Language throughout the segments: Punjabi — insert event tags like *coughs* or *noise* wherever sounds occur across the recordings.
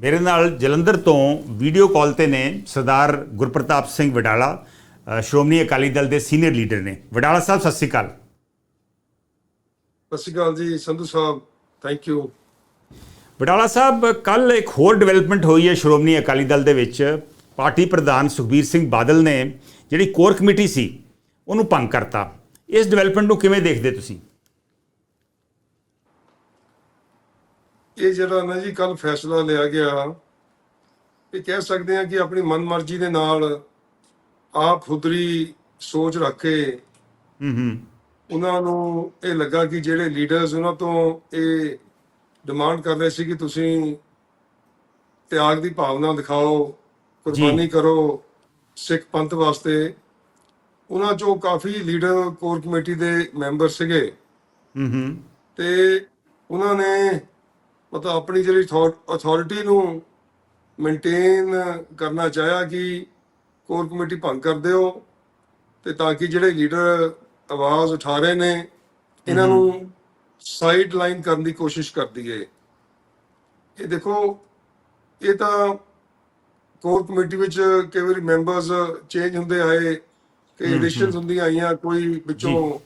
ਮੇਰੇ ਨਾਲ ਜਲੰਧਰ ਤੋਂ ਵੀਡੀਓ ਕਾਲ ਤੇ ਨੇ ਸਰਦਾਰ ਗੁਰਪ੍ਰਤਾਪ ਸਿੰਘ ਵਡਾਲਾ ਸ਼੍ਰੋਮਣੀ ਅਕਾਲੀ ਦਲ ਦੇ ਸੀਨੀਅਰ ਲੀਡਰ ਨੇ। ਵਡਾਲਾ ਸਾਹਿਬ ਸਤਿ ਸ਼੍ਰੀ ਅਕਾਲ। ਸਤਿ ਸ਼੍ਰੀ ਅਕਾਲ ਜੀ ਸੰਧੂ ਸਾਹਿਬ ਥੈਂਕ ਯੂ ਵਡਾਲਾ ਸਾਹਿਬ ਕੱਲ ਇੱਕ ਹੋਰ ਡਿਵੈਲਪਮੈਂਟ ਹੋਈ ਹੈ ਸ਼੍ਰੋਮਣੀ ਅਕਾਲੀ ਦਲ ਦੇ ਵਿੱਚ। ਪਾਰਟੀ ਪ੍ਰਧਾਨ ਸੁਖਬੀਰ ਸਿੰਘ ਬਾਦਲ ਨੇ ਜਿਹੜੀ ਕੋਰ ਕਮੇਟੀ ਸੀ ਉਹਨੂੰ ਭੰਗ ਕਰਤਾ। ਇਸ ਡਿਵੈਲਪਮੈਂਟ ਨੂੰ ਕਿਵੇਂ ਦੇਖਦੇ ਤੁਸੀਂ? ਇਹ ਜਿਹੜਾ ਨਾ ਜੀ ਕੱਲ ਫੈਸਲਾ ਲਿਆ ਗਿਆ ਇਹ ਕਹਿ ਸਕਦੇ ਹਾਂ ਕਿ ਆਪਣੀ ਮਨਮਰਜ਼ੀ ਦੇ ਨਾਲ ਆਪ ਖੁਦਰੀ ਸੋਚ ਰੱਖ। ਕੇ ਹੂੰ ਹੂੰ। ਉਹਨਾਂ ਨੂੰ ਇਹ ਲੱਗਾ ਕਿ ਜਿਹੜੇ ਲੀਡਰਸ ਉਹਨਾਂ ਤੋਂ ਇਹ ਡਿਮਾਂਡ ਕਰ ਰਹੇ ਸੀ ਕਿ ਤੁਸੀਂ ਤਿਆਗ ਦੀ ਭਾਵਨਾ ਦਿਖਾਓ ਕੁਰਬਾਨੀ ਕਰੋ ਸਿੱਖ ਪੰਥ ਵਾਸਤੇ। ਉਹਨਾਂ ਚੋਂ ਕਾਫੀ ਲੀਡਰ ਕੋਰ ਕਮੇਟੀ ਦੇ ਮੈਂਬਰ ਸੀਗੇ। ਹੂੰ ਹੂੰ। ਤੇ ਉਹਨਾਂ ਨੇ ਮਤਲਬ ਆਪਣੀ ਜਿਹੜੀ ਅਥਾਰਟੀ ਨੂੰ ਮੇਨਟੇਨ ਕਰਨਾ ਚਾਹਿਆ ਕਿ ਕੋਰ ਕਮੇਟੀ ਭੰਗ ਕਰ ਦਿਓ ਤੇ ਤਾਂ ਕਿ ਜਿਹੜੇ ਲੀਡਰ ਆਵਾਜ਼ ਉਠਾ ਰਹੇ ਨੇ ਇਹਨਾਂ ਨੂੰ ਸਾਈਡ ਲਾਈਨ ਕਰਨ ਦੀ ਕੋਸ਼ਿਸ਼ ਕਰਦੀ ਏ ਇਹ ਦੇਖੋ ਇਹ ਤਾਂ ਕੋਰ ਕਮੇਟੀ ਵਿੱਚ ਕਈ ਵਾਰੀ ਮੈਂਬਰਸ ਚੇਂਜ ਹੁੰਦੇ ਆਏ ਕਈ ਐਡੀਸ਼ਨਸ ਹੁੰਦੀਆਂ ਆਈਆਂ ਕੋਈ ਵਿੱਚੋਂ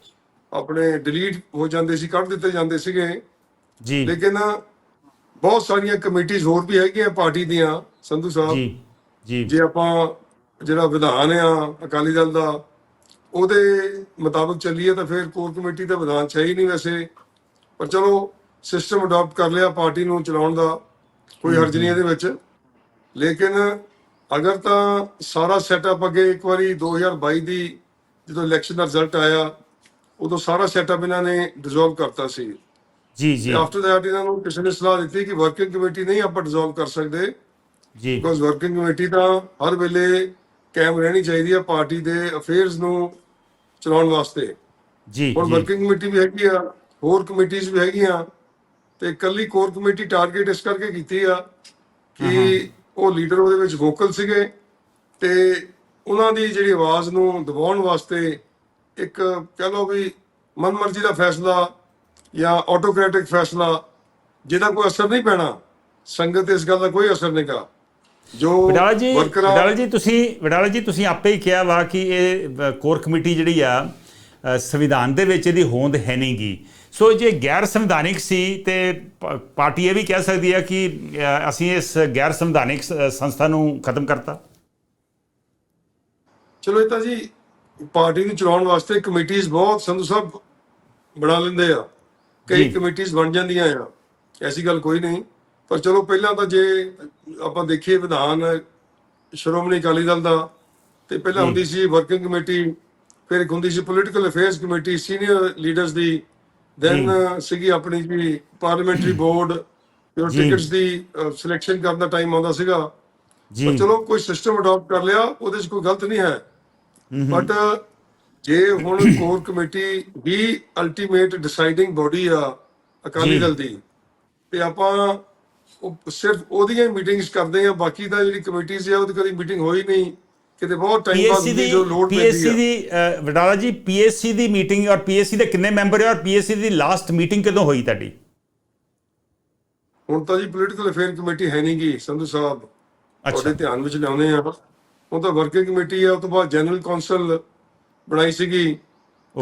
ਆਪਣੇ ਡਿਲੀਟ ਹੋ ਜਾਂਦੇ ਸੀ ਕੱਢ ਦਿੱਤੇ ਜਾਂਦੇ ਸੀਗੇ। ਜੀ। ਲੇਕਿਨ ਬਹੁਤ ਸਾਰੀਆਂ ਕਮੇਟੀਆਂ ਹੋਰ ਵੀ ਹੈਗੀਆਂ ਪਾਰਟੀ ਦੀਆਂ ਸੰਧੂ ਸਾਹਿਬ। ਜੀ ਜੀ। ਜੇ ਆਪਾਂ ਜਿਹੜਾ ਵਿਧਾਨ ਆ ਅਕਾਲੀ ਦਲ ਦਾ ਉਹਦੇ ਮੁਤਾਬਕ ਚੱਲੀਏ ਤਾਂ ਫਿਰ ਕੋਰ ਕਮੇਟੀ ਦਾ ਵਿਧਾਨ ਹੈ ਹੀ ਨਹੀਂ ਵੈਸੇ। ਪਰ ਚਲੋ ਸਿਸਟਮ ਅਡਾਪਟ ਕਰ ਲਿਆ ਪਾਰਟੀ ਨੂੰ ਚਲਾਉਣ ਦਾ ਕੋਈ ਹਰਜ ਨਹੀਂ ਇਹਦੇ ਵਿੱਚ। ਲੇਕਿਨ ਅਗਰ ਤਾਂ ਸਾਰਾ ਸੈਟਅਪ ਅੱਗੇ ਇੱਕ ਵਾਰੀ 2022 ਦੀ ਜਦੋਂ ਇਲੈਕਸ਼ਨ ਦਾ ਰਿਜ਼ਲਟ ਆਇਆ ਉਦੋਂ ਸਾਰਾ ਸੈਟਅਪ ਇਹਨਾਂ ਨੇ ਡਿਸੋਲਵ ਕਰਤਾ ਸੀ। ਜੀ ਜੀ। ਆਫਟਰ ਦੈਟ ਇਹਨਾਂ ਨੂੰ ਕਿਸੇ ਨੇ ਸਲਾਹ ਦਿੱਤੀ ਕਿ ਵਰਕਿੰਗ ਕਮੇਟੀ ਨਹੀਂ ਆਪਾਂ ਡਿਸੋਲਵ ਕਰ ਸਕਦੇ। ਜੀ। ਬਿਕੋਜ਼ ਵਰਕਿੰਗ ਕਮੇਟੀ ਤਾਂ ਹਰ ਵੇਲੇ ਕਾਇਮ ਰਹਿਣੀ ਚਾਹੀਦੀ ਹੈ ਪਾਰਟੀ ਦੇ ਅਫੇਅਰਸ ਨੂੰ ਚਲਾਉਣ ਵਾਸਤੇ। ਜੀ ਹੁਣ ਵਰਕਿੰਗ ਕਮੇਟੀ ਵੀ ਹੈਗੀ ਆ ਹੋਰ ਕਮੇਟੀਆਂ ਵੀ ਹੈਗੀਆਂ ਤੇ ਇਕੱਲੀ ਕੋਰ ਕਮੇਟੀ ਟਾਰਗੇਟ ਇਸ ਕਰਕੇ ਕੀਤੀ ਆ ਕਿ ਉਹ ਲੀਡਰ ਉਹਦੇ ਵਿੱਚ ਵੋਕਲ ਸੀਗੇ ਤੇ ਉਹਨਾਂ ਦੀ ਜਿਹੜੀ ਆਵਾਜ਼ ਨੂੰ ਦਬਾਉਣ ਵਾਸਤੇ ਇੱਕ ਕਹ ਲਓ ਵੀ ਮਨਮਰਜ਼ੀ ਦਾ ਫੈਸਲਾ ਜਾਂ ਆਟੋਕ੍ਰੈਟਿਕ ਫੈਸਲਾ ਜਿਹਦਾ ਕੋਈ ਅਸਰ ਨਹੀਂ ਪੈਣਾ ਸੰਗਤ ਇਸ ਗੱਲ ਦਾ ਕੋਈ ਅਸਰ ਨਹੀਂਗਾ ਜੋ ਵਡਾਲਾ ਜੀ ਵਡਾਲਾ ਜੀ ਤੁਸੀਂ ਵਡਾਲਾ ਜੀ ਤੁਸੀਂ ਆਪੇ ਹੀ ਕਿਹਾ ਵਾ ਕਿ ਇਹ ਕੋਰ ਕਮੇਟੀ ਜਿਹੜੀ ਆ ਸੰਵਿਧਾਨ ਦੇ ਵਿੱਚ ਇਹਦੀ ਹੋਂਦ ਹੈ ਨਹੀਂਗੀ ਸੋ ਜੇ ਗੈਰ ਸੰਵਿਧਾਨਿਕ ਸੀ ਤੇ ਪਾਰਟੀ ਇਹ ਵੀ ਕਹਿ ਸਕਦੀ ਹੈ ਕਿ ਅਸੀਂ ਇਸ ਗੈਰ ਸੰਵਿਧਾਨਿਕ ਸੰਸਥਾ ਨੂੰ ਖਤਮ ਕਰਤਾ। ਚਲੋ ਇਹ ਤਾਂ ਜੀ ਪਾਰਟੀ ਨੂੰ ਚਲਾਉਣ ਵਾਸਤੇ ਕਮੇਟੀਆਂ ਬਹੁਤ ਸੰਧੂ ਸਾਹਿਬ ਬਣਾ ਲੈਂਦੇ ਆ। ਕਈ। ਕਮੇਟੀਆਂ ਬਣ ਜਾਂਦੀਆਂ ਆ। ਐਸੀ ਗੱਲ ਕੋਈ ਨਹੀਂ। ਪਰ ਚਲੋ ਪਹਿਲਾਂ ਤਾਂ ਜੇ ਆਪਾਂ ਦੇਖੀਏ ਵਿਧਾਨ ਸ਼੍ਰੋਮਣੀ ਅਕਾਲੀ ਦਲ ਦਾ ਤੇ ਪਹਿਲਾਂ ਹੁੰਦੀ ਸੀ ਵਰਕਿੰਗ ਕਮੇਟੀ ਫਿਰ ਇੱਕ ਹੁੰਦੀ ਸੀ political affairs committee senior leaders ਦੀ। ਦੈਨ ਸੀਗੀ ਆਪਣੀ ਜੀ ਪਾਰਲੀਮੈਂਟਰੀ ਬੋਰਡ ਜੋ। ਟਿਕਟਸ ਦੀ ਸਿਲੈਕਸ਼ਨ ਕਰਨ ਦਾ ਟਾਈਮ ਆਉਂਦਾ ਸੀਗਾ। ਪਰ ਚਲੋ ਕੋਈ ਸਿਸਟਮ ਅਡਾਪਟ ਕਰ ਲਿਆ ਉਹਦੇ 'ਚ ਕੋਈ ਗਲਤ ਨਹੀਂ ਹੈ। ਬਟ ਜੇ ਹੁਣ *coughs* ਕੋਰ ਕਮੇਟੀ ਵੀ ਅਲਟੀਮੇਟ ਡਿਸਾਈਡਿੰਗ ਬੋਡੀ ਆ ਅਕਾਲੀ। ਦਲ ਦੀ ਤੇ ਆਪਾਂ ਉਹ ਸਿਰਫ ਉਹਦੀਆਂ ਮੀਟਿੰਗਸ ਕਰਦੇ ਆ ਬਾਕੀ ਤਾਂ ਜਿਹੜੀ ਕਮੇਟੀਆਂ ਆ ਉਹਦੀ ਕਦੀ ਮੀਟਿੰਗ ਹੋਈ ਨਹੀਂ। ਕਿਤੇ ਬਹੁਤ ਟਾਈਮ ਬਾਅਦ ਪੀਐਸਸੀ ਦੀ ਜੋ ਲੋਡ ਪੀਐਸਸੀ ਪੈਂਦੀ ਆ। ਦੀ ਅ, ਵਡਾਲਾ ਜੀ ਪੀਐਸਸੀ ਦੀ ਮੀਟਿੰਗ ਔਰ ਪੀਐਸਸੀ ਦੇ ਕਿੰਨੇ ਮੈਂਬਰ ਹੈ ਔਰ ਪੀਐਸਸੀ ਦੀ ਲਾਸਟ ਮੀਟਿੰਗ ਕਦੋਂ ਹੋਈ ਤੁਹਾਡੀ? ਹੁਣ ਤਾਂ ਜੀ ਪੋਲੀਟੀਕਲ ਅਫੇਅਰ ਕਮੇਟੀ ਹੈ ਨਹੀਂ ਸੰਧੂ ਸਾਹਿਬ। ਅੱਛਾ। ਤੁਹਾਡੇ ਧਿਆਨ ਵਿੱਚ ਲਿਆਉਂਦੇ ਆ ਹੁਣ ਤਾਂ ਵਰਕਿੰਗ ਕਮੇਟੀ ਆ ਉਹ ਤੋਂ ਬਾਅਦ ਜਨਰਲ ਕੌਂਸਲ ਬਣਾਈ ਸੀਗੀ.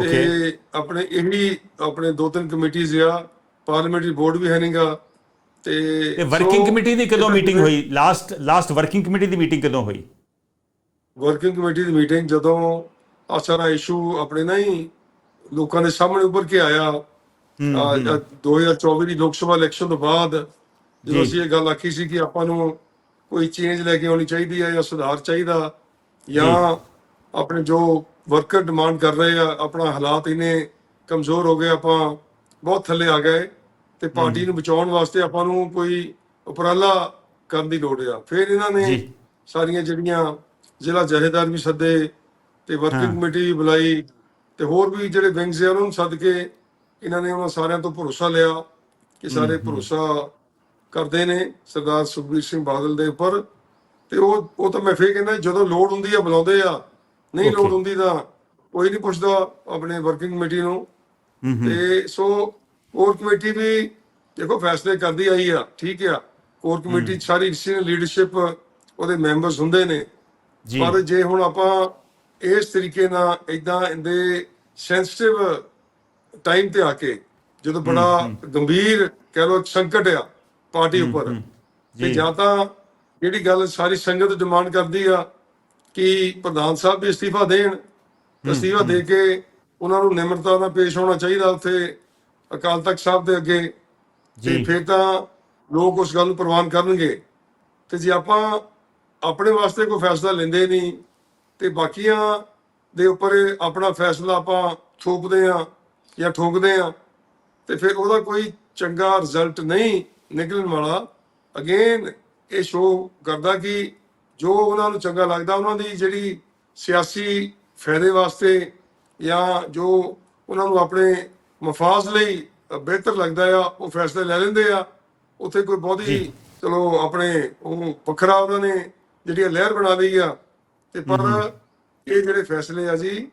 ਤੇ ਆਪਣੇ ਇਹੀ ਆਪਣੇ ਦੋ ਤਿੰਨ ਕਮੇਟੀਆਂ ਆ ਪਾਰਲੀਮੈਂਟਰੀ ਬੋਰਡ ਵੀ ਹੈ ਨਹੀਂਗਾ ਤੇ ਤੇ ਵਰਕਿੰਗ ਕਮੇਟੀ ਦੀ ਕਦੋਂ ਮੀਟਿੰਗ ਹੋਈ? ਲਾਸਟ ਲਾਸਟ ਵਰਕਿੰਗ ਕਮੇਟੀ ਦੀ ਮੀਟਿੰਗ ਕਦੋਂ ਹੋਈ? ਵਰਕਿੰਗ ਕਮੇਟੀ ਦੀ ਮੀਟਿੰਗ ਜਦੋਂ ਆ ਸਾਰਾ ਇਸ਼ੂ ਆਪਣੇ ਨਾ ਹੀ ਲੋਕਾਂ ਦੇ ਸਾਹਮਣੇ ਉੱਭਰ ਕੇ ਆਇਆ। ਆ, ਆ 2024 ਦੀ ਲੋਕ ਸਭਾ ਇਲੈਕਸ਼ਨ ਤੋਂ ਬਾਅਦ ਜਦੋਂ। ਅਸੀਂ ਇਹ ਗੱਲ ਆਖੀ ਸੀ ਕਿ ਆਪਾਂ ਨੂੰ ਕੋਈ ਚੇਂਜ ਲੈ ਕੇ ਆਉਣੀ ਚਾਹੀਦੀ ਹੈ ਜਾਂ ਸੁਧਾਰ ਚਾਹੀਦਾ ਜਾਂ। ਆਪਣੇ ਜੋ ਵਰਕਰ ਡਿਮਾਂਡ ਕਰ ਰਹੇ ਆ ਆਪਣਾ ਹਾਲਾਤ ਇਹਨੇ ਕਮਜ਼ੋਰ ਹੋ ਗਏ ਆਪਾਂ ਬਹੁਤ ਥੱਲੇ ਆ ਗਏ ਤੇ ਪਾਰਟੀ ਨੂੰ ਬਚਾਉਣ ਵਾਸਤੇ ਆਪਾਂ ਨੂੰ ਕੋਈ ਉਪਰਾਲਾ ਕਰਨ ਦੀ ਲੋੜ ਆ। ਫਿਰ ਇਹਨਾਂ ਨੇ। ਸਾਰੀਆਂ ਜਿਹੜੀਆਂ ਜ਼ਿਲ੍ਹਾ ਜਥੇਦਾਰ ਵੀ ਸੱਦੇ ਤੇ ਵਰਕਿੰਗ ਕਮੇਟੀ ਵੀ ਬੁਲਾਈ ਤੇ ਹੋਰ ਵੀ ਜਿਹੜੇ ਵਿੰਗਸ ਆ ਉਹਨਾਂ ਨੂੰ ਸੱਦ ਕੇ ਇਹਨਾਂ ਨੇ ਉਹਨਾਂ ਸਾਰਿਆਂ ਤੋਂ ਭਰੋਸਾ ਲਿਆ ਕਿ ਸਾਰੇ ਭਰੋਸਾ ਕਰਦੇ ਨੇ ਸਰਦਾਰ ਸੁਖਬੀਰ ਸਿੰਘ ਬਾਦਲ ਦੇ ਉੱਪਰ ਤੇ ਉਹ ਉਹ ਤਾਂ ਮੈਂ ਫੇਰ ਕਹਿੰਦਾ ਜਦੋਂ ਲੋੜ ਹੁੰਦੀ ਆ ਬੁਲਾਉਂਦੇ ਆ। ਨਹੀਂ ਲੋੜ ਹੁੰਦੀ ਤਾਂ ਕੋਈ ਨਹੀਂ ਪੁੱਛਦਾ ਆਪਣੇ ਵਰਕਿੰਗ ਕਮੇਟੀ ਨੂੰ। ਤੇ ਸੋ ਕੋਰ ਕਮੇਟੀ ਵੀ ਦੇਖੋ ਫੈਸਲੇ ਕਰਦੀ ਆਈ ਆ ਠੀਕ ਆ। ਕੋਰ ਕਮੇਟੀ ਸਾਰੀ ਸੀਨੀਅਰ ਲੀਡਰਸ਼ਿਪ ਉਹਦੇ ਮੈਂਬਰਸ ਹੁੰਦੇ ਨੇ। ਪਰ ਜੇ ਹੁਣ ਆਪਾਂ ਇਸ ਤਰੀਕੇ ਨਾਲ ਇਦਾਂ ਇਹਦੇ ਸੈਂਸਿਟਿਵ ਟਾਈਮ ਤੇ ਆ ਕੇ ਜਦੋਂ ਬੜਾ ਗੰਭੀਰ ਕਹਿ ਲੋ ਸੰਕਟ ਆ ਪਾਰਟੀ ਉੱਪਰ ਤੇ। ਜਾਂ। ਤਾਂ ਜਿਹੜੀ ਗੱਲ ਸਾਰੀ ਸੰਗਤ ਡਿਮਾਂਡ ਕਰਦੀ ਆ ਕਿ ਪ੍ਰਧਾਨ ਸਾਹਿਬ ਵੀ ਅਸਤੀਫਾ ਦੇਣ ਅਸਤੀਫਾ ਦੇ ਕੇ ਉਹਨਾਂ ਨੂੰ ਨਿਮਰਤਾ ਨਾਲ ਪੇਸ਼ ਹੋਣਾ ਚਾਹੀਦਾ ਉੱਥੇ ਅਕਾਲ ਤਖਤ ਸਾਹਿਬ ਦੇ ਅੱਗੇ। ਜੀ। ਫਿਰ ਤਾਂ ਲੋਕ ਉਸ ਗੱਲ ਨੂੰ ਪ੍ਰਵਾਨ ਕਰਨਗੇ। ਤੇ ਜੇ ਆਪਾਂ ਆਪਣੇ ਵਾਸਤੇ ਕੋਈ ਫੈਸਲਾ ਲੈਂਦੇ ਨਹੀਂ ਤੇ ਬਾਕੀਆਂ ਦੇ ਉੱਪਰ ਆਪਣਾ ਫੈਸਲਾ ਆਪਾਂ ਥੋਪਦੇ ਆ ਜਾਂ ਠੋਕਦੇ ਆ ਤੇ ਫਿਰ ਉਹਦਾ ਕੋਈ ਚੰਗਾ ਰਿਜ਼ਲਟ ਨਹੀਂ ਨਿਕਲਣ ਵਾਲਾ। ਅਗੇਨ ਇਹ ਸ਼ੋ ਕਰਦਾ ਕਿ ਜੋ ਉਹਨਾਂ ਨੂੰ ਚੰਗਾ ਲੱਗਦਾ ਉਹਨਾਂ ਦੀ ਜਿਹੜੀ ਸਿਆਸੀ ਫਾਇਦੇ ਵਾਸਤੇ ਜਾਂ ਜੋ ਉਹਨਾਂ ਨੂੰ ਆਪਣੇ ਮਫਾਜ਼ ਲਈ ਬਿਹਤਰ ਲੱਗਦਾ ਆ ਉਹ ਫੈਸਲੇ ਲੈ ਲੈਂਦੇ ਆ। ਉੱਥੇ ਕੋਈ ਬਹੁਤੀ ਚਲੋ ਆਪਣੇ ਉਹ ਵੱਖਰਾ ਉਹਨਾਂ ਨੇ ਜਿਹੜੀ ਲਹਿਰ ਬਣਾ ਲਈ ਆ। ਤੇ ਪਰ ਇਹ ਜਿਹੜੇ ਫੈਸਲੇ ਆ ਜੀ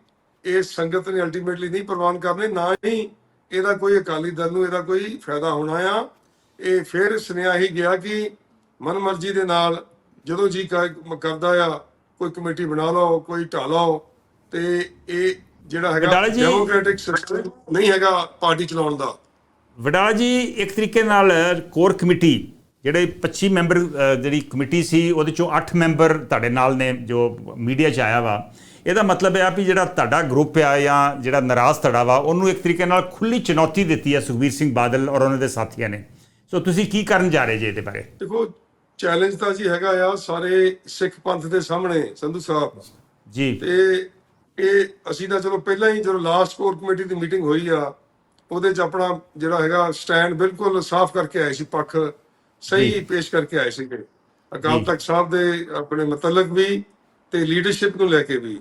ਇਹ ਸੰਗਤ ਨੇ ਅਲਟੀਮੇਟਲੀ ਨਹੀਂ ਪ੍ਰਵਾਨ ਕਰਨੇ ਨਾ ਹੀ ਇਹਦਾ ਕੋਈ ਅਕਾਲੀ ਦਲ ਨੂੰ ਇਹਦਾ ਕੋਈ ਫਾਇਦਾ ਹੋਣਾ ਆ। ਇਹ ਫਿਰ ਸੁਨੇਹਾ ਹੀ ਗਿਆ ਕਿ ਮਨਮਰਜ਼ੀ ਦੇ ਨਾਲ ਜਦੋਂ ਜੀ ਕਰ- ਕਰਦਾ ਆ ਕੋਈ ਕਮੇਟੀ ਬਣਾ ਲਓ ਕੋਈ ਢਾ ਲਓ ਤੇ ਇਹ ਜਿਹੜਾ ਹੈਗਾ ਡੈਮੋਕ੍ਰੈਟਿਕ ਸਿਸਟਮ ਨਹੀਂ ਹੈਗਾ ਪਾਰਟੀ ਚਲਾਉਣ ਦਾ। ਵਡਾਲਾ ਜੀ ਇੱਕ ਤਰੀਕੇ ਨਾਲ ਕੋਰ ਕਮੇਟੀ ਜਿਹੜੇ 25 ਮੈਂਬਰ ਜਿਹੜੀ ਕਮੇਟੀ ਸੀ ਉਹਦੇ ਚੋਂ 8 ਮੈਂਬਰ ਤੁਹਾਡੇ ਨਾਲ ਨੇ ਜੋ ਮੀਡੀਆ 'ਚ ਆਇਆ ਵਾ। ਇਹਦਾ ਮਤਲਬ ਹੈ ਵੀ ਜਿਹੜਾ ਤੁਹਾਡਾ ਗਰੁੱਪ ਆ ਜਾਂ ਜਿਹੜਾ ਨਾਰਾਜ਼ ਧੜਾ ਵਾ ਉਹਨੂੰ ਇੱਕ ਤਰੀਕੇ ਨਾਲ ਖੁੱਲੀ ਚੁਣੌਤੀ ਦਿੱਤੀ ਹੈ ਸੁਖਬੀਰ ਸਿੰਘ ਬਾਦਲ ਔਰ ਉਹਨਾਂ ਦੇ ਸਾਥੀਆਂ ਨੇ। ਸੋ ਤੁਸੀਂ ਕੀ ਕਰਨ ਜਾ ਰਹੇ ਜੇ ਇਹਦੇ ਬਾਰੇ? ਦੇਖੋ ਚੈਲੰਜ ਤਾਂ ਜੀ ਹੈਗਾ ਆ ਸਾਰੇ ਸਿੱਖ ਪੰਥ ਦੇ ਸਾਹਮਣੇ ਸੰਧੂ ਸਾਹਿਬ। ਜੀ। ਤੇ ਇਹ ਅਸੀਂ ਤਾਂ ਚਲੋ ਪਹਿਲਾਂ ਹੀ ਜਦੋਂ ਲਾਸਟ ਕੋਰ ਕਮੇਟੀ ਦੀ ਮੀਟਿੰਗ ਹੋਈ ਆ ਉਹਦੇ ਚ ਆਪਣਾ ਜਿਹੜਾ ਹੈਗਾ ਸਟੈਂਡ ਬਿਲਕੁਲ ਸਾਫ਼ ਕਰਕੇ ਆਏ ਸੀ ਪੱਖ ਸਹੀ ਪੇਸ਼ ਕਰਕੇ ਆਏ ਸੀਗੇ। ਅਕਾਲ। ਤਖਤ ਸਾਹਿਬ ਦੇ ਆਪਣੇ ਮਤਲਬ ਵੀ ਤੇ ਲੀਡਰਸ਼ਿਪ ਨੂੰ ਲੈ ਕੇ ਵੀ।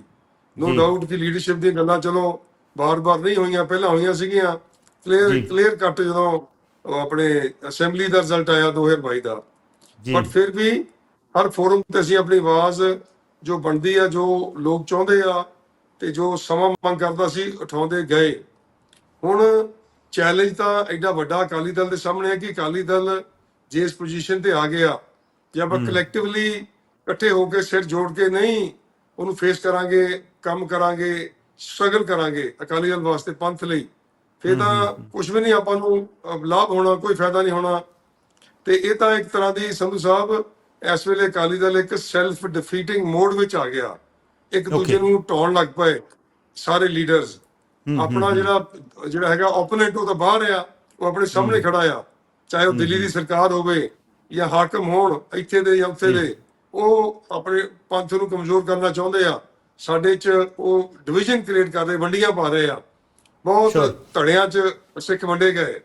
ਨੋ। ਡਾਊਟ ਕਿ ਲੀਡਰਸ਼ਿਪ ਦੀਆਂ ਗੱਲਾਂ ਚਲੋ ਬਾਰ-ਬਾਰ ਨਹੀਂ ਹੋਈਆਂ ਪਹਿਲਾਂ ਹੋਈਆਂ ਸੀਗੀਆਂ। ਕਲੀਅਰ। ਕਲੀਅਰ ਕੱਟ ਜਦੋਂ ਆਪਣੇ ਅਸੈਂਬਲੀ ਦਾ ਰਿਜ਼ਲਟ ਆਇਆ 2022 ਦਾ। ਬਟ ਫਿਰ ਵੀ ਹਰ ਫੋਰਮ ਤੇ ਅਸੀਂ ਆਪਣੀ ਆਵਾਜ਼ ਜੋ ਬਣਦੀ ਆ ਜੋ ਲੋਕ ਚਾਹੁੰਦੇ ਆ ਤੇ ਜੋ ਸਮਾਂ ਮੰਗ ਕਰਦਾ ਸੀ ਉਠਾਉਂਦੇ ਗਏ। ਹੁਣ ਚੈਲੰਜ ਤਾਂ ਐਡਾ ਵੱਡਾ ਅਕਾਲੀ ਦਲ ਦੇ ਸਾਹਮਣੇ ਹੈ ਕਿ ਅਕਾਲੀ ਦਲ ਜੇ ਇਸ ਪੋਜੀਸ਼ਨ ਤੇ ਆ ਗਿਆ ਜੇ ਆਪਾਂ ਕਲੈਕਟਿਵਲੀ ਇਕੱਠੇ ਹੋ ਕੇ ਸਿਰ ਜੋੜ ਕੇ ਨਹੀਂ ਉਹਨੂੰ ਫੇਸ ਕਰਾਂਗੇ ਕੰਮ ਕਰਾਂਗੇ ਸਟਰਗਲ ਕਰਾਂਗੇ ਅਕਾਲੀ ਦਲ ਵਾਸਤੇ ਪੰਥ ਲਈ ਫਿਰ ਤਾਂ ਕੁਝ ਵੀ ਨਹੀਂ ਆਪਾਂ ਨੂੰ ਲਾਭ ਹੋਣਾ ਕੋਈ ਫਾਇਦਾ ਨਹੀਂ ਹੋਣਾ। ਤੇ ਇਹ ਤਾਂ ਇੱਕ ਤਰ੍ਹਾਂ ਦੀ ਸੰਧੂ ਸਾਹਿਬ ਇਸ ਵੇਲੇ ਅਕਾਲੀ ਦਲ ਇੱਕ ਸੈਲਫ ਡਿਫੀਟਿੰਗ ਮੋਡ ਵਿੱਚ ਆ ਗਿਆ। ਇੱਕ ਦੂਜੇ ਨੂੰ ਢਾਉਣ ਲੱਗ ਪਏ ਸਾਰੇ ਲੀਡਰਸ ਆਪਣਾ ਜਿਹੜਾ ਜਿਹੜਾ ਹੈਗਾ ਓਪੋਨੈਂਟ ਉਹ ਤਾਂ ਬਾਹਰ ਆ ਉਹ ਆਪਣੇ ਸਾਹਮਣੇ ਖੜਾ ਆ। ਚਾਹੇ ਉਹ ਦਿੱਲੀ ਦੀ ਸਰਕਾਰ ਹੋਵੇ ਜਾਂ ਹਾਕਮ ਹੋਣ ਇੱਥੇ ਦੇ ਜਾਂ ਉੱਥੇ ਦੇ ਉਹ ਆਪਣੇ ਪੰਥ ਨੂੰ ਕਮਜ਼ੋਰ ਕਰਨਾ ਚਾਹੁੰਦੇ ਆ। ਸਾਡੇ 'ਚ ਉਹ ਡਿਵੀਜ਼ਨ ਕ੍ਰੀਏਟ ਕਰ ਰਹੇ ਵੰਡੀਆਂ ਪਾ ਰਹੇ ਆ। ਬਹੁਤ. ਧੜਿਆਂ 'ਚ ਸਿੱਖ ਵੰਡੇ ਗਏ।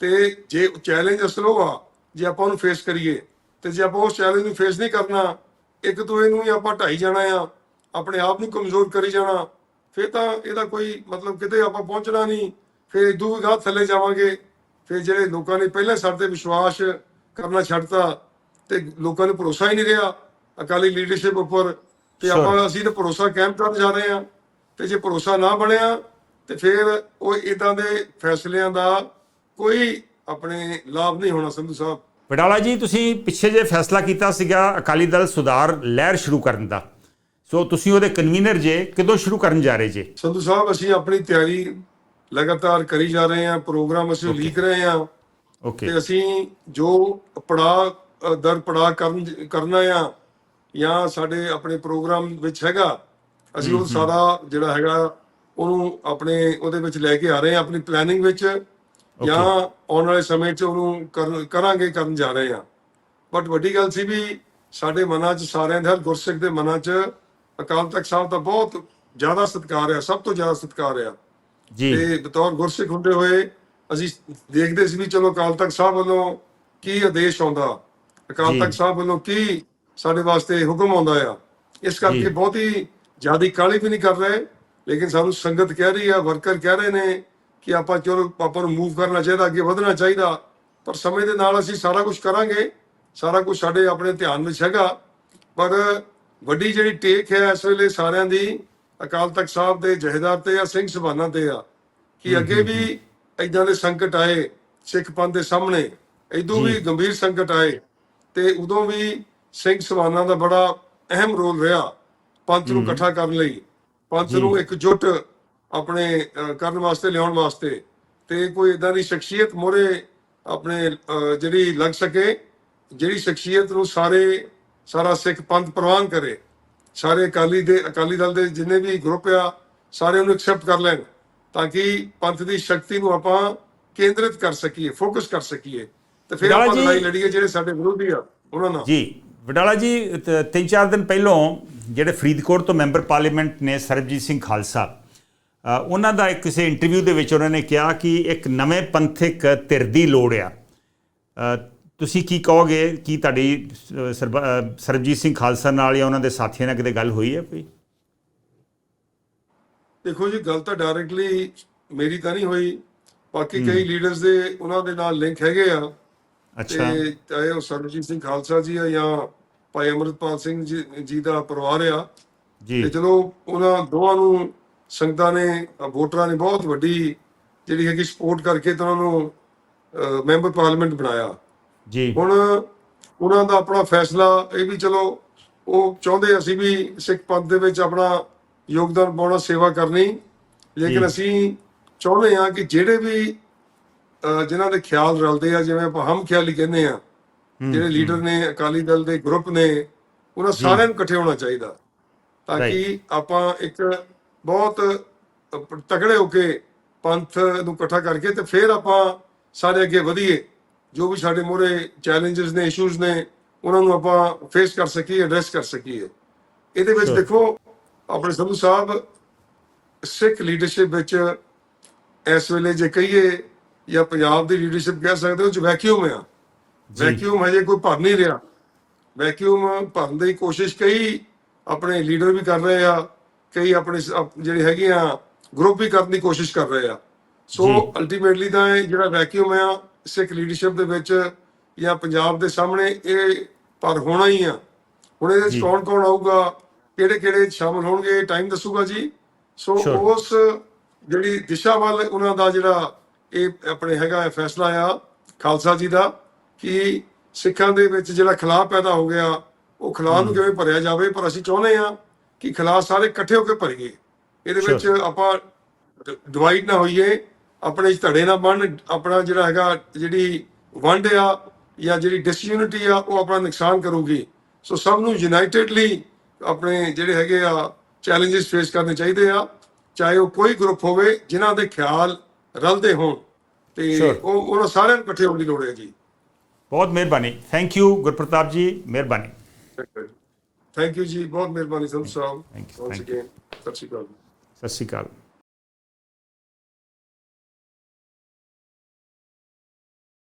ਤੇ ਜੇ ਚੈਲੰਜ ਅਸਲ ਉਹ ਆ ਜੇ ਆਪਾਂ ਉਹਨੂੰ ਫੇਸ ਕਰੀਏ ਤੇ ਜੇ ਆਪਾਂ ਉਸ ਚੈਲੰਜ ਨੂੰ ਫੇਸ ਨਹੀਂ ਕਰਨਾ ਇੱਕ ਦੂਏ ਨੂੰ ਹੀ ਆਪਾਂ ਢਾਈ ਜਾਣਾ ਆ ਆਪਣੇ ਆਪ ਨੂੰ ਕਮਜ਼ੋਰ ਕਰੀ ਜਾਣਾ ਫਿਰ ਤਾਂ ਇਹਦਾ ਕੋਈ ਮਤਲਬ ਕਿਤੇ ਆਪਾਂ ਪਹੁੰਚਣਾ ਨਹੀਂ ਫਿਰ ਇਦੋਂ ਵੀ ਗਾਹ ਥੱਲੇ ਜਾਵਾਂਗੇ ਫਿਰ ਜਿਹੜੇ ਲੋਕਾਂ ਨੇ ਪਹਿਲਾਂ ਸਾਡੇ ਤੇ ਵਿਸ਼ਵਾਸ ਕਰਨਾ ਛੱਡਤਾ ਤੇ ਲੋਕਾਂ ਨੂੰ ਭਰੋਸਾ ਹੀ ਨਹੀਂ ਰਿਹਾ ਅਕਾਲੀ ਲੀਡਰਸ਼ਿਪ ਉੱਪਰ ਤੇ. ਆਪਾਂ ਅਸੀਂ ਤਾਂ ਭਰੋਸਾ ਕਾਇਮ ਕਰਨ ਜਾ ਰਹੇ ਆ ਤੇ ਜੇ ਭਰੋਸਾ ਨਾ ਬਣਿਆ ਤੇ ਫਿਰ ਉਹ ਇਦਾਂ ਦੇ ਫੈਸਲਿਆਂ ਦਾ ਕੋਈ ਆਪਣੇ ਲਾਭ ਨਹੀਂ ਹੋਣਾ ਸੰਧੂ ਸਾਹਿਬ ਵਡਾਲਾ ਜੀ ਤੁਸੀਂ ਪਿੱਛੇ ਜੇ ਫੈਸਲਾ ਕੀਤਾ ਸੀਗਾ ਅਕਾਲੀ ਦਲ ਸੁਧਾਰ ਲਹਿਰ ਸ਼ੁਰੂ ਕਰਨ ਦਾ। ਸੋ ਤੁਸੀਂ ਉਹਦੇ ਕਨਵੀਨਰ ਜੇ ਕਦੋਂ ਸ਼ੁਰੂ ਕਰਨ ਜਾ ਰਹੇ ਜੇ? ਸੰਧੂ ਸਾਹਿਬ ਅਸੀਂ ਆਪਣੀ ਤਿਆਰੀ ਲਗਾਤਾਰ ਕਰੀ ਜਾ ਰਹੇ ਹਾਂ ਪ੍ਰੋਗਰਾਮ ਅਸੀਂ ਲਿਖ ਰਹੇ ਹਾਂ। ਓਕੇ ਤੇ ਅਸੀਂ ਜੋ ਪੜਾ ਦਰ ਪੜਾ ਕਰਨ ਕਰਨਾ ਆ ਜਾਂ ਸਾਡੇ ਆਪਣੇ ਪ੍ਰੋਗਰਾਮ ਵਿੱਚ ਹੈਗਾ ਅਸੀਂ ਉਹ ਸਾਰਾ ਜਿਹੜਾ ਹੈਗਾ ਉਹਨੂੰ ਆਪਣੇ ਉਹਦੇ ਵਿੱਚ ਲੈ ਕੇ ਆ ਰਹੇ ਹਾਂ ਆਪਣੀ ਪਲੈਨਿੰਗ ਵਿੱਚ। ਜਾਂ ਆਉਣ ਵਾਲੇ ਸਮੇਂ 'ਚ ਉਹਨੂੰ ਕਰਾਂਗੇ ਕਰਨ ਜਾ ਰਹੇ ਹਾਂ। ਬਟ ਵੱਡੀ ਗੱਲ ਸੀ ਵੀ ਸਾਡੇ ਮਨਾਂ 'ਚ ਸਾਰਿਆਂ ਦੇ ਹਰ ਗੁਰਸਿੱਖ ਦੇ ਮਨਾਂ 'ਚ ਅਕਾਲ ਤਖਤ ਸਾਹਿਬ ਦਾ ਬਹੁਤ ਜ਼ਿਆਦਾ ਸਤਿਕਾਰ ਹੈ ਸਭ ਤੋਂ ਜ਼ਿਆਦਾ ਸਤਿਕਾਰ ਹੈ ਜੀ। ਤੇ ਬਤੌਰ ਗੁਰਸਿੱਖ ਹੁੰਦੇ ਹੋਏ ਅਸੀਂ ਦੇਖਦੇ ਸੀ ਵੀ ਚਲੋ ਅਕਾਲ ਤਖਤ ਸਾਹਿਬ ਵੱਲੋਂ ਕੀ ਆਦੇਸ਼ ਆਉਂਦਾ ਅਕਾਲ। ਤਖਤ ਸਾਹਿਬ ਵੱਲੋਂ ਕੀ ਸਾਡੇ ਵਾਸਤੇ ਹੁਕਮ ਆਉਂਦਾ ਆ। ਇਸ। ਕਰਕੇ ਬਹੁਤੀ ਜਿਆਦੀ ਕਾਲੀ ਵੀ ਨਹੀਂ ਕਰ ਰਹੇ ਲੇਕਿਨ ਸਾਨੂੰ ਸੰਗਤ ਕਹਿ ਰਹੀ ਆ ਵਰਕਰ ਕਹਿ ਰਹੇ ਨੇ ਕਿ ਆਪਾਂ ਚਲੋ ਆਪਾਂ ਨੂੰ ਮੂਵ ਕਰਨਾ ਚਾਹੀਦਾ ਅੱਗੇ ਵਧਣਾ ਚਾਹੀਦਾ। ਪਰ ਸਮੇਂ ਦੇ ਨਾਲ ਅਸੀਂ ਸਾਰਾ ਕੁਝ ਕਰਾਂਗੇ। ਸਾਰਾ ਕੁਝ ਸਾਡੇ ਆਪਣੇ ਧਿਆਨ ਵਿੱਚ ਹੈਗਾ। ਪਰ ਵੱਡੀ ਜਿਹੜੀ ਟੇਕ ਹੈ ਇਸ ਵੇਲੇ ਸਾਰਿਆਂ ਦੀ ਅਕਾਲ ਤਖਤ ਸਾਹਿਬ ਦੇ ਜਹੇਦਾਰ ਤੇ ਆ ਸਿੰਘ ਸਭਾਨਾਂ ਤੇ ਆ। ਕਿ ਅੱਗੇ ਵੀ ਇਦਾਂ ਦੇ ਸੰਕਟ ਆਏ ਸਿੱਖ ਪੰਥ ਦੇ ਸਾਹਮਣੇ। ਇਦੋਂ ਵੀ ਗੰਭੀਰ ਸੰਕਟ ਆਏ। ਤੇ ਉਦੋਂ ਵੀ ਸਿੰਘ ਸਵਾਨਾ ਦਾ ਬੜਾ ਅਹਿਮ ਰੋਲ ਰਿਹਾ। ਪੰਥ ਨੂੰ ਇਕੱਠਾ ਕਰਨ ਲਈ। ਪੰਥ ਨੂੰ ਇਕਜੁੱਟ ਆਪਣੇ ਕਰਨ ਵਾਸਤੇ ਲਿਆਉਣ ਵਾਸਤੇ। ਤੇ ਕੋਈ ਇਦਾਂ ਦੀ ਸ਼ਖਸੀਅਤ ਮੋਰੇ ਆਪਣੇ ਜਿਹੜੀ ਲੱਗ ਸਕੇ ਜਿਹੜੀ ਸ਼ਖਸੀਅਤ ਨੂੰ ਸਾਰੇ ਸਾਰਾ ਸਿੱਖ ਪੰਥ ਪ੍ਰਵਾਨ ਕਰੇ। ਸਾਰੇ ਅਕਾਲੀ ਦੇ ਅਕਾਲੀ ਦਲ ਦੇ ਜਿੰਨੇ ਵੀ ਗਰੁੱਪ ਆ ਸਾਰੇ ਉਹਨੂੰ ਐਕਸੈਪਟ ਕਰ ਲੈਣ ਤਾਂ ਕਿ ਪੰਥ ਦੀ ਸ਼ਕਤੀ ਨੂੰ ਆਪਾਂ ਕੇਂਦਰਿਤ ਕਰ ਸਕੀਏ ਫੋਕਸ ਕਰ ਸਕੀਏ। ਤੇ ਫਿਰ ਆਪਾਂ ਲੜਾਈ ਲੜੀਏ ਜਿਹੜੇ ਸਾਡੇ ਵਿਰੋਧੀ ਆ ਉਹਨਾਂ ਨਾਲ। ਜੀ ਵਡਾਲਾ ਜੀ ਤਿੰਨ ਚਾਰ ਦਿਨ ਪਹਿਲਾਂ ਜਿਹੜੇ ਫਰੀਦਕੋਟ ਤੋਂ ਮੈਂਬਰ ਪਾਰਲੀਮੈਂਟ ਨੇ ਸਰਬਜੀਤ ਸਿੰਘ ਖਾਲਸਾ ਉਹਨਾਂ ਦਾ ਇੱਕ ਕਿਸੇ ਇੰਟਰਵਿਊ ਦੇ ਵਿੱਚ ਉਹਨਾਂ ਨੇ ਕਿਹਾ ਕਿ ਇੱਕ ਨਵੇਂ ਪੰਥਕ ਧਿਰ ਦੀ ਲੋੜ ਆ। ਤੁਸੀਂ ਕੀ ਕਹੋਗੇ? ਕੀ ਤੁਹਾਡੀ ਸਰਬਜੀਤ ਸਿੰਘ ਖਾਲਸਾ ਨਾਲ ਜਾਂ ਉਹਨਾਂ ਦੇ ਸਾਥੀਆਂ ਨਾਲ ਕਿਤੇ ਗੱਲ ਹੋਈ ਹੈ ਕੋਈ? ਦੇਖੋ ਜੀ ਗੱਲ ਤਾਂ ਡਾਇਰੈਕਟਲੀ ਮੇਰੀ ਤਾਂ ਨਹੀਂ ਹੋਈ। ਬਾਕੀ ਕਈ ਲੀਡਰਸ ਦੇ ਉਹਨਾਂ ਦੇ ਨਾਲ ਲਿੰਕ ਹੈਗੇ ਆ। ਅੱਛਾ। ਤੇ ਚਾਹੇ ਉਹ ਸਰਬਜੀਤ ਸਿੰਘ ਖਾਲਸਾ ਜੀ ਆ ਜਾਂ ਭਾਈ ਅਮਰਤਪਾਲ ਸਿੰਘ ਜੀ ਜੀ ਦਾ ਪਰਿਵਾਰ ਆ। ਜੀ। ਤੇ ਚਲੋ ਉਹਨਾਂ ਦੋਵਾਂ ਨੂੰ ਸੰਗਤਾਂ ਨੇ ਵੋਟਰਾਂ ਨੇ ਬਹੁਤ ਵੱਡੀ ਜਿਹੜੀ ਹੈਗੀ ਸਪੋਰਟ ਕਰਕੇ ਤਾਂ ਉਹਨਾਂ ਨੂੰ ਮੈਂਬਰ ਪਾਰਲੀਮੈਂਟ ਬਣਾਇਆ। ਜੀ। ਹੁਣ ਉਹਨਾਂ ਦਾ ਆਪਣਾ ਫੈਸਲਾ ਇਹ ਵੀ ਚਲੋ ਉਹ ਚਾਹੁੰਦੇ ਅਸੀਂ ਵੀ ਸਿੱਖ ਪੰਥ ਦੇ ਵਿੱਚ ਆਪਣਾ ਯੋਗਦਾਨ ਪਾਉਣਾ ਸੇਵਾ ਕਰਨੀ। ਲੇਕਿਨ। ਅਸੀਂ ਚਾਹੁੰਦੇ ਹਾਂ ਕਿ ਜਿਹੜੇ ਵੀ ਜਿਨ੍ਹਾਂ ਦੇ ਖਿਆਲ ਰਲਦੇ ਆ ਜਿਵੇਂ ਆਪਾਂ ਹਮ ਖਿਆਲੀ ਕਹਿੰਦੇ ਆ ਜਿਹੜੇ ਲੀਡਰ ਨੇ ਅਕਾਲੀ ਦਲ ਦੇ ਗਰੁੱਪ ਨੇ ਉਹਨਾਂ ਸਾਰਿਆਂ ਨੂੰ ਇਕੱਠੇ ਹੋਣਾ ਚਾਹੀਦਾ। ਤਾਂ ਕਿ ਆਪਾਂ ਇੱਕ ਬਹੁਤ ਅ, ਤਕੜੇ ਹੋ ਕੇ ਪੰਥ ਨੂੰ ਇਕੱਠਾ ਕਰਕੇ ਤੇ ਫਿਰ ਆਪਾਂ ਸਾਰੇ ਅੱਗੇ ਵਧੀਏ। ਜੋ ਵੀ ਸਾਡੇ ਮੋਰੇ ਚੈਲੰਜਸ ਨੇ ਇਸ਼ੂਜ਼ ਨੇ ਉਹਨਾਂ ਨੂੰ ਆਪਾਂ ਫੇਸ ਕਰ ਸਕੀਏ ਐਡਰੈਸ ਕਰ ਸਕੀਏ। ਇਹਦੇ ਵਿੱਚ. ਦੇਖੋ ਆਪਣੇ ਸੰਧੂ ਸਾਹਿਬ ਸਿੱਖ ਲੀਡਰਸ਼ਿਪ ਵਿੱਚ ਇਸ ਵੇਲੇ ਜੇ ਕਹੀਏ ਜਾਂ ਪੰਜਾਬ ਦੀ ਲੀਡਰਸ਼ਿਪ ਕਹਿ ਸਕਦੇ ਹੋ ਚ ਵੈਕਿਊਮ ਆ। ਵੈਕਿਊਮ ਹਜੇ ਕੋਈ ਭਰ ਨਹੀਂ ਰਿਹਾ। ਵੈਕਿਊਮ ਭਰਨ ਦੀ ਕੋਸ਼ਿਸ਼ ਕਈ ਆਪਣੇ ਲੀਡਰ ਵੀ ਕਰ ਰਹੇ ਆ। ਕਈ ਆਪਣੇ ਜਿਹੜੇ ਹੈਗੇ ਆ ਗਰੁੱਪ ਵੀ ਕਰਨ ਦੀ ਕੋਸ਼ਿਸ਼ ਕਰ ਰਹੇ ਆ। ਸੋ। ਅਲਟੀਮੇਟਲੀ ਤਾਂ ਇਹ ਜਿਹੜਾ ਵੈਕਿਊਮ ਆ ਸਿੱਖ ਲੀਡਰਸ਼ਿਪ ਦੇ ਵਿੱਚ ਜਾਂ ਪੰਜਾਬ ਦੇ ਸਾਹਮਣੇ ਇਹ ਪਰ ਹੋਣਾ ਹੀ ਆ। ਹੁਣ ਇਹਦੇ ਕੌਣ ਕੌਣ ਆਊਗਾ ਕਿਹੜੇ ਕਿਹੜੇ ਸ਼ਾਮਲ ਹੋਣਗੇ ਟਾਈਮ ਦੱਸੂਗਾ ਜੀ। ਸੋ. ਉਸ ਜਿਹੜੀ ਦਿਸ਼ਾ ਵੱਲ ਉਹਨਾਂ ਦਾ ਜਿਹੜਾ ਇਹ ਆਪਣੇ ਹੈਗਾ ਫੈਸਲਾ ਆ ਖਾਲਸਾ ਜੀ ਦਾ ਕਿ ਸਿੱਖਾਂ ਦੇ ਵਿੱਚ ਜਿਹੜਾ ਖਿਲਾਫ ਪੈਦਾ ਹੋ ਗਿਆ ਉਹ ਖਿਲਾਫ ਨੂੰ ਕਿਵੇਂ ਭਰਿਆ ਜਾਵੇ ਪਰ ਅਸੀਂ ਚਾਹੁੰਦੇ ਆ ਕਿ ਖਿਲਾਫ ਸਾਰੇ ਇਕੱਠੇ ਹੋ ਕੇ ਭਰੀਏ। ਇਹਦੇ ਵਿੱਚ ਆਪਾਂ ਡਿਵਾਈਡ ਨਾ ਹੋਈਏ ਆਪਣੇ ਧੜੇ ਨਾ ਬਣ ਆਪਣਾ ਜਿਹੜਾ ਹੈਗਾ ਜਿਹੜੀ ਵੰਡ ਆ ਜਾਂ ਜਿਹੜੀ ਡਿਸਯੂਨਿਟੀ ਆ ਉਹ ਆਪਣਾ ਨੁਕਸਾਨ ਕਰੂਗੀ। ਸੋ ਸਭ ਨੂੰ ਯੂਨਾਈਟਿਡਲੀ ਆਪਣੇ ਜਿਹੜੇ ਹੈਗੇ ਆ ਚੈਲੰਜਸ ਫੇਸ ਕਰਨੇ ਚਾਹੀਦੇ ਆ। ਚਾਹੇ ਉਹ ਕੋਈ ਗਰੁੱਪ ਹੋਵੇ ਜਿਨ੍ਹਾਂ ਦੇ ਖਿਆਲ ਰਲਦੇ ਹੋਣ। ਤੇ. ਉਹ ਉਹਨਾਂ ਸਾਰਿਆਂ ਨੂੰ ਇਕੱਠੇ ਹੋਣ ਦੀ ਲੋੜ ਹੈ ਜੀ। ਬਹੁਤ ਮਿਹਰਬਾਨੀ। ਥੈਂਕ ਯੂ ਗੁਰਪ੍ਰਤਾਪ ਜੀ ਮਿਹਰਬਾਨੀ। ਥੈਂਕ ਯੂ ਜੀ ਬਹੁਤ ਮਿਹਰਬਾਨੀ ਸੰਤ ਸਾਹਿਬ you. again, ਸਤਿ ਸ਼੍ਰੀ ਅਕਾਲ। ਸਤਿ ਸ਼੍ਰੀ ਅਕਾਲ।